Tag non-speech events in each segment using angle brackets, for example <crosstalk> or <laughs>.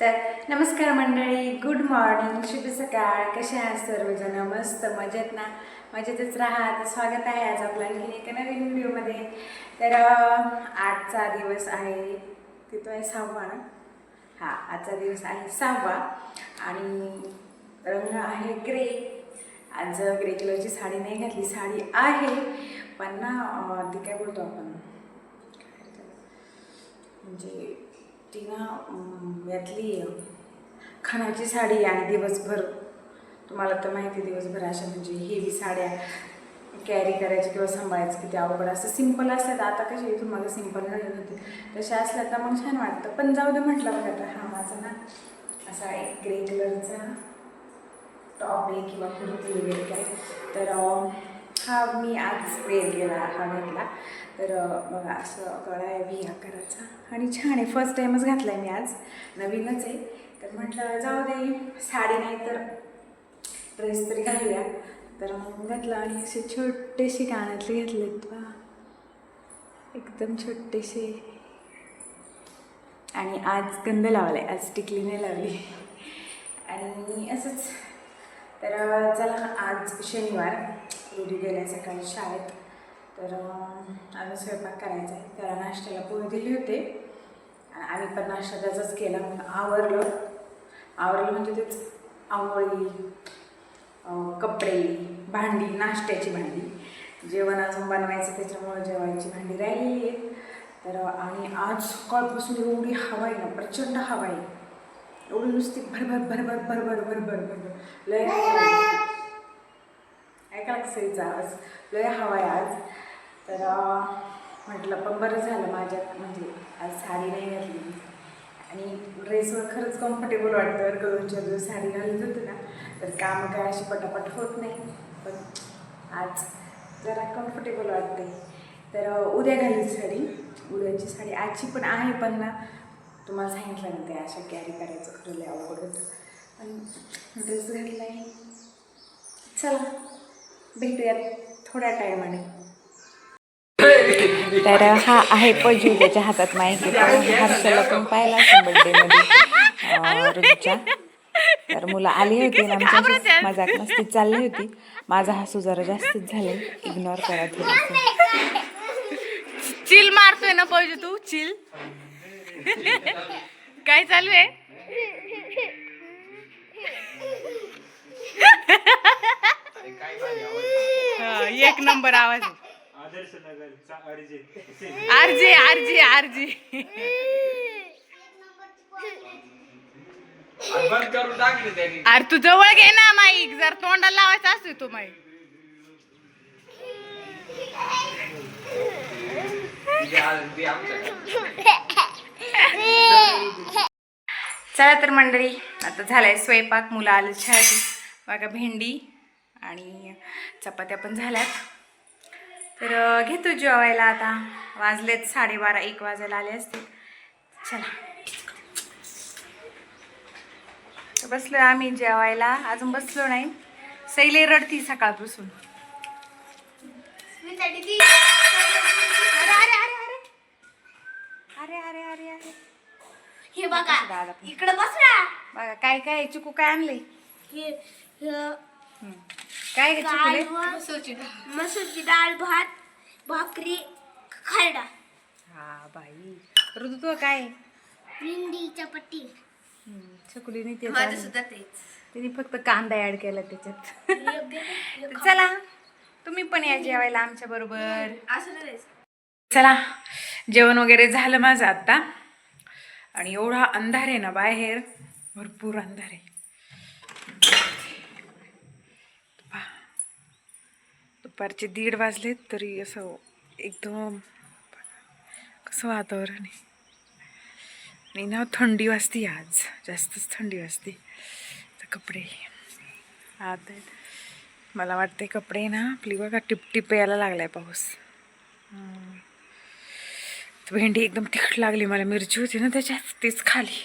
तर नमस्कार मंडळी गुड मॉर्निंग शुभ सकाळ. कसे आहात सर्वजण? मस्त मजेत ना? मजेतच राहा. तर स्वागत आहे आज आपलं आणखी एका नवीन व्हिडिओमध्ये. तर आजचा दिवस आहे तिथं आहे सहावा ना? हा आजचा दिवस आहे सहावा. आणि रंग आहे ग्रे. आज ग्रे कलरची साडी नाही घातली साडी आहे. पण ना ती काय बोलतो आपण? म्हणजे ती ना यातली खणाची साडी आणि दिवसभर तुम्हाला तर माहिती आहे, दिवसभर अशा म्हणजे हेवी साड्या कॅरी करायची किंवा सांभाळायचं किती अवघड असतं. सिंपल असतात. आता कशी इथून माझं सिंपल घालत होते तशा असल्या तर मग छान वाटतं. पण जाऊ दे म्हटलं मग आता. हा माझा ना असा एक ग्रे कलरचा टॉप आहे किंवा कुर्ती वगैरे काय. तर हा मी आज वेअर केला हा घातला तर बघा असं गळा आहे व्ही आकाराचा आणि छान आहे फर्स्ट टाईमच घातला आहे मी आज. नवीनच आहे. तर म्हटलं जाऊ दे साडी नाही तर ड्रेस तरी घालूया. तर मग घातला आणि असे छोटेसे कानातले घेतलेत बा. एकदम छोटेसे. आणि आज गंध लावलाय आज टिकली नाही लावली. आणि असंच. तर चला आज शनिवार. रुदी गेल्या सकाळी शाळेत. तर अजून स्वयंपाक करायचा आहे. त्याला नाश्त्याला पोहे दिले होते. आणि आम्ही पण नाश्ता त्याचाच केला. मग आवरलं. आवरलं म्हणजे तेच आंघोळी कपडे भांडी नाश्त्याची भांडी. जेवण अजून बनवायचं त्याच्यामुळे जेवायची भांडी राहिली आहे तर आणि आज सकाळपासून एवढी हवा आहे ना प्रचंड हवा आहे. एवढी नुसती भरभर भरभर भरभर भरभर भरभर. लय ऐका आवाज लय हवा आहे आज. तर म्हटलं पण बरं झालं माझ्या म्हणजे आज साडी नाही घातली. आणि ड्रेसवर खरंच कम्फर्टेबल वाटतं बरं का. दिवस साडी घालत होते ना. तर काम काय अशी पटापट होत नाही. पण आज जरा कम्फर्टेबल वाटते तर उद्या घालायची साडी. उद्याची साडी आजची पण आहे पण ना तुम्हाला सांगितलं ना ते अशा कॅरी करायचं खरं लय अवघड होतं पण ड्रेस घातला आहे चला. भेटूयात थोड्या टायमाने. तर हा आहे पजू त्याच्या हातात माहिती हर्षला पण पाहिला बड्डेमध्ये तर मुलं आली होती आणि आमच्या मजाक मस्ती चालली होती. माझा हसू जरा जास्तीच झाले इग्नोर करा थोडंसं. चिल मारतोय ना पाहिजे तू? चिल. काय चालू आहे? <laughs> <laughs> हा, <laughs> एक नंबर आवाज आदर्श नगरचा अर्जित आरजी. आरजी आरजी बंद करून टाकले त्यांनी. अरे तू जवळ घे ना माईक जर तोंडाला लावायचा असतो तो माईक तिथे आलं. चला तर मंडळी आता झालाय स्वयंपाक मुलं आले शाळेत. बघा भेंडी आणि चपात्या पण झाल्यात. तर घेतो जेवायला आता. वाजलेत साडेबारा एक वाजायला आले असते चला. बसलो आम्ही जेवायला. अजून बसलो नाही. सैले रडती सकाळपासून. अरे अरे अरे अरे. हे बघा बघा काय काय चुकू काय आणले काय कालवण, मसूरची डाळ. भात भाकरी खरडा. हा बाई. ऋतू तू काय? भेंडी चपाती. चकुलीने ते माझं. सुद्धा तेच. तिने फक्त कांदा ऍड केला त्याच्यात. तर <laughs> चला तुम्ही पण या जेवायला आमच्या बरोबर. असं नाही चला जेवण वगैरे झालं माझं आता. आणि एवढा अंधार आहे ना बाहेर. भरपूर अंधार आहे. दुपारचे दीड वाजलेत तरी असं एकदम कसं वातावरण आहे. आणि ना थंडी वाजते आज जास्तच थंडी वाजते. तर कपडे. आत मला वाटते कपडे ना आपली बघा टिपटिप यायला लागलाय पाऊस. भेंडी एकदम तिखट लागली मला. मिरची होती ना त्याच्यात तीच खाली.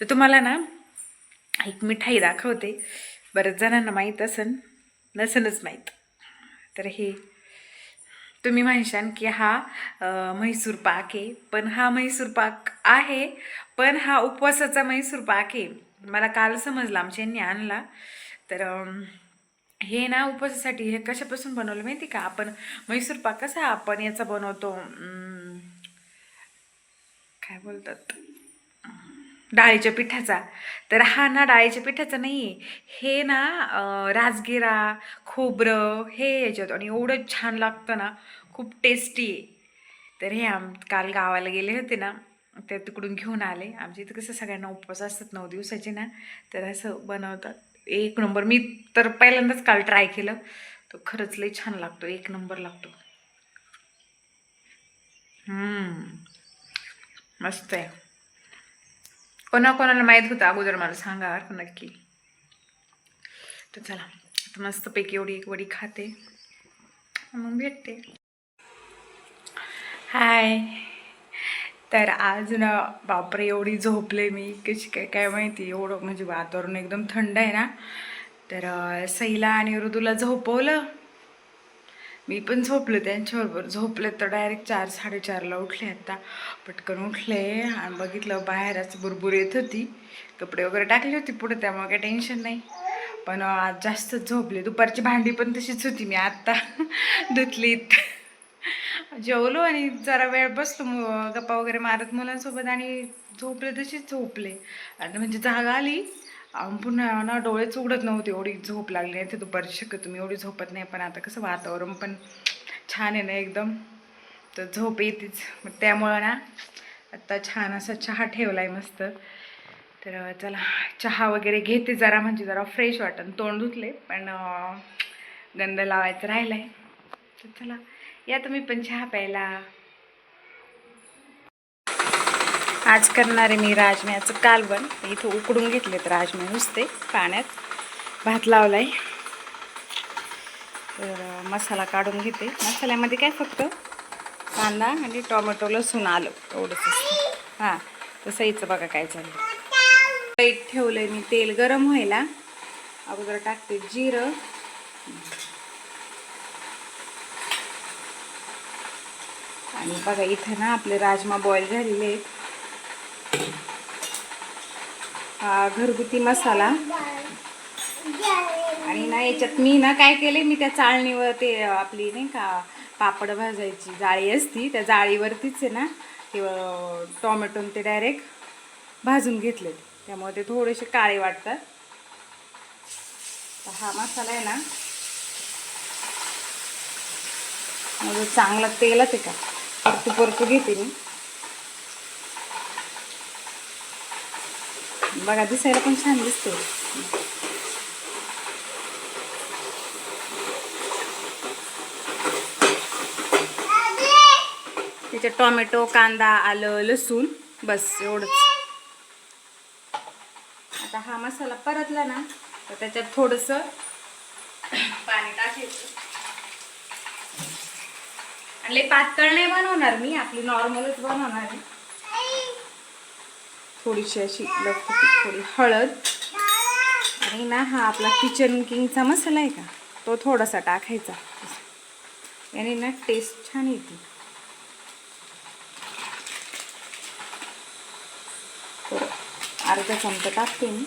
तर तुम्हाला ना एक मिठाई दाखवते. बऱ्याच जणांना माहीत असन नसनच माहीत. तर हे तुम्ही म्हणशान की हा म्हैसूर पाक आहे. पण हा म्हैसूर पाक आहे पण हा उपवासाचा म्हैसूर पाक आहे. मला काल समजला आमच्या यांनी आणला. तर हे ना उपवासासाठी हे कशापासून बनवलं माहिती का? आपण म्हैसूर पाक कसा आपण याचा बनवतो? काय बोलतात? डाळीच्या पिठाचा. तर हा ना डाळीच्या पिठाचा नाही आहे हे ना राजगिरा खोबरं हे याच्यात आणि एवढं छान लागतं ना खूप टेस्टी आहे. तर हे आम काल गावाला गेले होते ना ते तिकडून घेऊन आले. आमच्या इथं कसं सगळ्यांना उपवास असतात नऊ दिवसाचे ना तर असं बनवतात. एक नंबर मी तर पहिल्यांदाच काल ट्राय केलं. तो खरंच लई छान लागतो एक नंबर लागतो. मस्त आहे. कोणा कोणाला माहीत होतं अगोदर मला सांगा नक्की. तर चला आता मस्तपैकी एवढी एक वडी खाते. मग भेटते. हाय. तर आज ना बापरे एवढी झोपले मी. कशी काय काय माहिती एवढं म्हणजे वातावरण एकदम थंड आहे ना. तर सैला सईला आणि ऋतूला झोपवलं. मी पण झोपले त्यांच्याबरोबर. झोपले तर डायरेक्ट चार साडेचारला उठले आता. पटकन उठले आणि बघितलं बाहेर असं येत होती. कपडे वगैरे टाकले होते पुढे त्यामुळे काही टेन्शन नाही. पण आज जास्तच झोपले. दुपारची भांडी पण तशीच होती. मी आत्ता <laughs> धुतलीत जेवलो आणि जरा वेळ बसलो. गप्पा वगैरे मारत मुलांसोबत आणि झोपले तशीच झोपले. आणि म्हणजे जागा आली. पुन्हा ना डोळेच उघडत नव्हते एवढी झोप लागली नाही ते दुपारची शक्यतो मी एवढी झोपत नाही पण आता कसं वातावरण पण छान आहे ना एकदम. तर झोप येतेच. मग त्यामुळं ना आत्ता छान असा चहा ठेवला आहे मस्त. तर चला चहा वगैरे घेते जरा म्हणजे जरा फ्रेश वाटन. तोंड धुतले पण गंध लावायचं राहिलं आहे तर चला या तुम्ही पण चहा प्यायला. आज करणार आहे मी राजम्याचं कालवण. इथं उकडून घेतलेत राजमा नुसते पाण्यात. भात लावलाय. तर मसाला काढून घेते. मसाल्यामध्ये काय फक्त? कांदा आणि टोमॅटो लसूण आलं. एवढंच हां तसं हिचं बघा काय चाललं ठेवलं ठेवलंय मी. तेल गरम व्हायला. अगोदर टाकते जिरं. आणि बघा इथं ना आपले राजमा बॉईल झालेले आहेत. हा घरगुती मसाला. आणि ना याच्यात मी ना काय केले मी त्या चाळणीवर ते आपली नाही का पापड भाजायची जाळी असती त्या जाळीवरतीच आहे ना ते टॉमॅटोन टोमॅटो ते डायरेक्ट भाजून घेतले. त्यामुळे ते थोडेसे काळे वाटतात. तर हा मसाला आहे ना मग चांगला तेलच आहे का? परतू परतू घेते मी. बघा दिसायला पण छान दिसतो त्याच्यात टोमॅटो कांदा आलं लसूण बस एवढंच. आता हा मसाला परतला ना तर त्याच्यात थोडंसं पाणी टाकायचं. आणि लई पातळ नाही बनवणार मी आपली नॉर्मलच बनवणार आहे. थोडीशी अशी लपटी थोडी हळद. आणि ना हा आपला किचन किंगचा मसाला आहे का तो थोडासा टाकायचा. याने ना टेस्ट छान येते. तर अर्धा चमचा टाकते मी.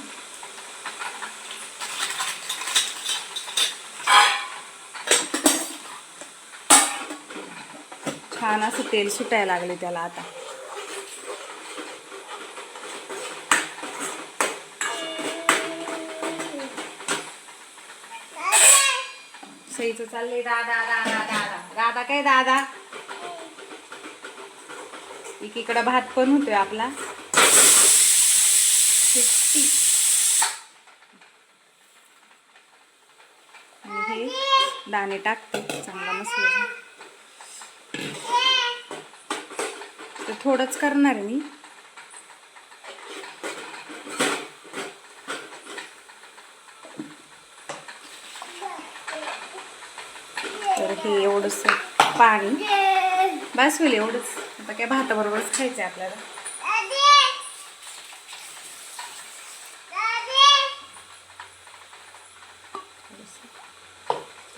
छान असं तेल सुटायला लागले त्याला आता. सईचं चाललंय दादा दादा दादा. दादा काय दादा? एकीकडं भात पण होतोय आपला. सुट्टी आणि हे दाणे टाकते चांगला मस्त. तर थोडंच करणार मी तर हे एवढंच पाणी. बस होईल एवढंच. आता काय भाताबरोबरच खायचं आहे आपल्याला.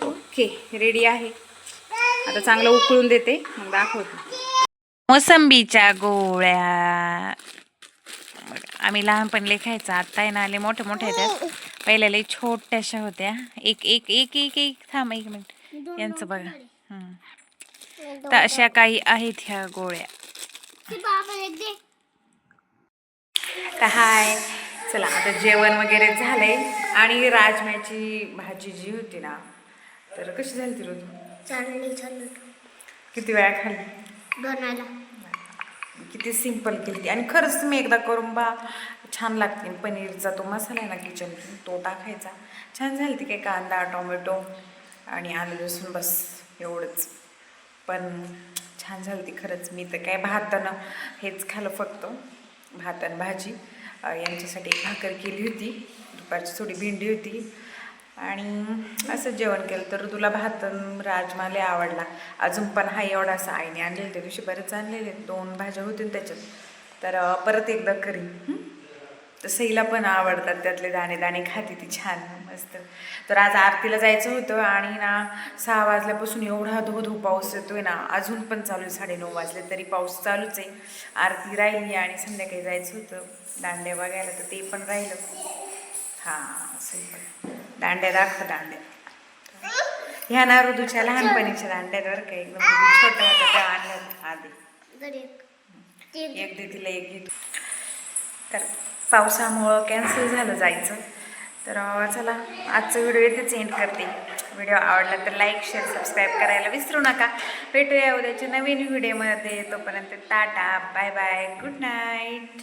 ओके रेडी आहे. आता चांगलं उकळून देते मग दाखवते. मोसंबीच्या गोळ्या. आम्ही लहानपणी खायचं आता आहे ना आले मोठे मोठे त्या पहिल्या लई छोट्याशा होत्या. एक एक एक एक एक थांब एक मिनिट. यांचं बघा. तर अशा काही आहेत ह्या गोळ्या. तर हाय. चला आता जेवण वगैरे झालंय. आणि राजम्याची भाजी जी होती ना तर कशी झाली ती रोज? किती वेळा खाल्ली? किती सिंपल केली ती. आणि खरंच तुम्ही एकदा करून बा छान लागते. पनीरचा तो मसाला आहे ना किचन तो टाकायचा. छान झाली ती काय कांदा टोमॅटो. आणि आलं लसूण बस एवढंच. पण छान झाली ती खरंच. मी तर काय भातानं हेच खाल्लं फक्त. भात आणि भाजी. यांच्यासाठी एक भाकर केली होती. दुपारची थोडी भेंडी होती. आणि असं जेवण केलं तर तुला भात राजमा लय आवडला. अजून पण हा एवढासा आईने आणलेलं त्या दिवशी बरेच आणलेले. दोन भाज्या होतील त्याच्यात. तर परत एकदा करी तर सईला पण आवडतात त्यातले दाणे. दाणे खाते ती छान मस्त. तर आज आरतीला जायचं होतं आणि ना सहा वाजल्यापासून एवढा धो धो पाऊस येतोय ना अजून पण चालू आहे साडेनऊ वाजले तरी पाऊस चालूच आहे. आरती राहिली आणि संध्याकाळी जायचं होतं. दांड्या बघायला तर ते पण राहिलं. हां पण दांड्या दाखव दांड्या. ह्या ना ऋतूच्या लहानपणीच्या दांड्यात बरं का. एकदम त्या आणल्या आधी. एक. दे तिला एक घेतो तर पावसामुळं कॅन्सल झालं जायचं. तर चला आजचा व्हिडिओ इथेच एंड करते. व्हिडिओ आवडला तर लाईक शेअर सबस्क्राईब करायला विसरू नका. भेटूया उद्याच्या नवीन व्हिडिओमध्ये तोपर्यंत tata bye bye good night